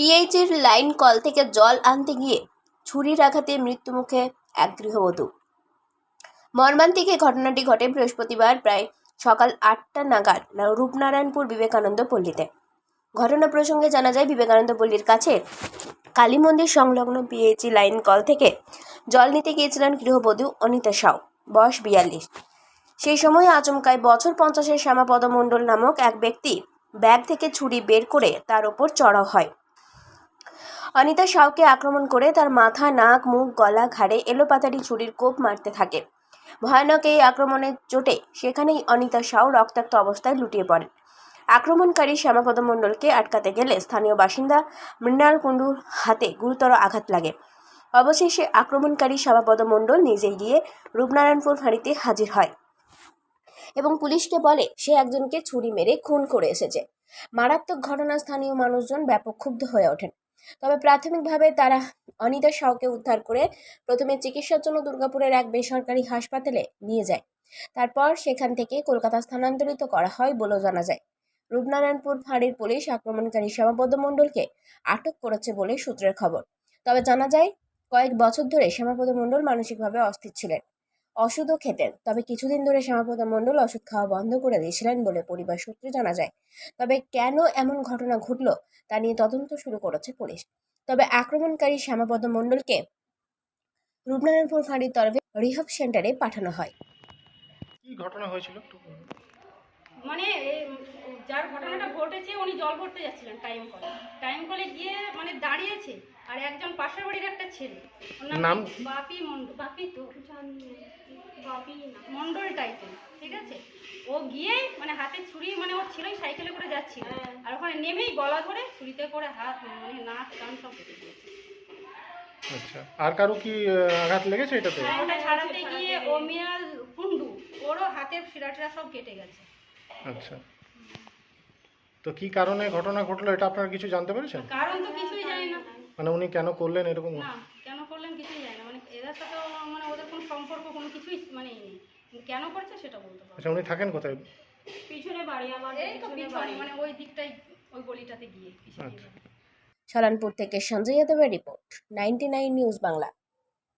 পিএইচের line call থেকে জল আনতে গিয়ে ছুরির আঘাতে মৃত্যুমুখে এক গৃহবধূ। মর্মান্তিক এই ঘটনাটি ঘটে বৃহস্পতিবার প্রায় সকাল আটটা নাগাদ রূপনারায়ণপুর বিবেকানন্দ পল্লীতে। ঘটনা প্রসঙ্গে জানা যায়, বিবেকানন্দ পল্লীর কাছে কালী মন্দির সংলগ্ন পিএইচি লাইন কল থেকে জল নিতে গিয়েছিলেন গৃহবধূ অনিতা সাউ, বয়স বিয়াল্লিশ। সেই সময় আচমকায় বছর পঞ্চাশের শ্যামাপদ মণ্ডল নামক এক ব্যক্তি ব্যাগ থেকে ছুরি বের করে তার ওপর চড়াও হয়। অনিতা সাউকে আক্রমণ করে তার মাথা, নাক, মুখ, গলা, ঘাড়ে এলোপাতাড়ি ছুরির কোপ মারতে থাকে। ভয়ানক এই আক্রমণের চোটে সেখানেই অনিতা সাউ রক্তাক্ত অবস্থায় লুটিয়ে পড়েন আক্রমণকারী শ্যামাপদ মণ্ডলকে আটকাতে গেলে স্থানীয় বাসিন্দা মৃণাল কুণ্ডুর হাতে গুরুতর আঘাত লাগে। অবশেষে আক্রমণকারী শ্যামাপদ মণ্ডল নিজেই গিয়ে রূপনারায়ণপুর ফাঁড়িতে হাজির হয় এবং পুলিশকে বলে, সে একজনকে ছুরি মেরে খুন করে এসেছে। মারাত্মক ঘটনা স্থানীয় মানুষজন ব্যাপক ক্ষুব্ধ হয়ে ওঠেন। তবে প্রাথমিকভাবে তারা অনিতা সাউকে উদ্ধার করে প্রথমে চিকিৎসার জন্য দুর্গাপুরের এক বেসরকারি হাসপাতালে নিয়ে যায়। তারপর সেখান থেকে কলকাতা স্থানান্তরিত করা হয় বলেও জানা যায়। রূপনারায়ণপুর ফাঁড়ির পুলিশ আক্রমণকারী শ্যামাপদ মণ্ডলকে আটক করেছে বলে সূত্রের খবর। তবে জানা যায়, কয়েক বছর ধরে শ্যামাপদ মণ্ডল মানসিকভাবে অস্থির ছিলেন। ওষুধও খেতেন। তবে কিছুদিন ধরে শ্যামাপদ মণ্ডল ওষুধ খাওয়া বন্ধ করে দিয়েছিলেন বলে পরিবার সূত্রে জানা যায়। তবে কেন এমন ঘটনা ঘটল তা নিয়ে তদন্ত শুরু করেছে পুলিশ। তবে আক্রমণকারী শ্যামাপদ মণ্ডলকে রূপনারায়ণপুর ফাঁড়ির তরফে রিহাব সেন্টারে পাঠানো হয়। কি ঘটনা হয়েছিল। মানে যার ঘটনাটা ঘটেছে উনি জল ভরতে যাচ্ছিলেন টাইম কলে টাইম কলে গিয়ে মানে দাঁড়িয়েছে আর একজন পাশের বাড়ির একটা ছেলে। নাম? বাপি মন্ডল বাপি তো? বাপি মন্ডল টাইপের ঠিক আছে? ও গিয়ে মানে হাতে ছুরি মানে ওর ছেলেই সাইকেলে করে যাচ্ছিল। আর ওখানে নেমেই গলা ধরে ছুরিতে করে হাত মানে নাক কান সব কেটে দিয়েছে। আচ্ছা আর কারও কি আঘাত লেগেছে এটাতে? ওটা ছাড়াতে গিয়ে ও মিয়াল কুন্ডু ওরও হাতের শিরাটিরা সব কেটে গেছে। আচ্ছা। তো কি কারণে ঘটনা ঘটলো এটা আপনারা কিছু জানতে পেরেছেন? কারণ তো কিছুই জানি না। মানে উনি কেন করলেন এরকম? না কেন করলেন কিছুই জানি না। মানে এদের সাথে মানে ওদের কোনো সম্পর্ক কোনো কিছুই মানে নেই। কেন করছে সেটা বলতে পারব আচ্ছা উনি থাকেন কোথায়? পিছনে বাড়ি আমার এই তো পিছনে মানে ওই দিকটাই ওই গলিটাতে গিয়ে। পিছনে আচ্ছা। থেকে সঞ্জয় যাদবের রিপোর্ট নাইনটি নিউজ বাংলা।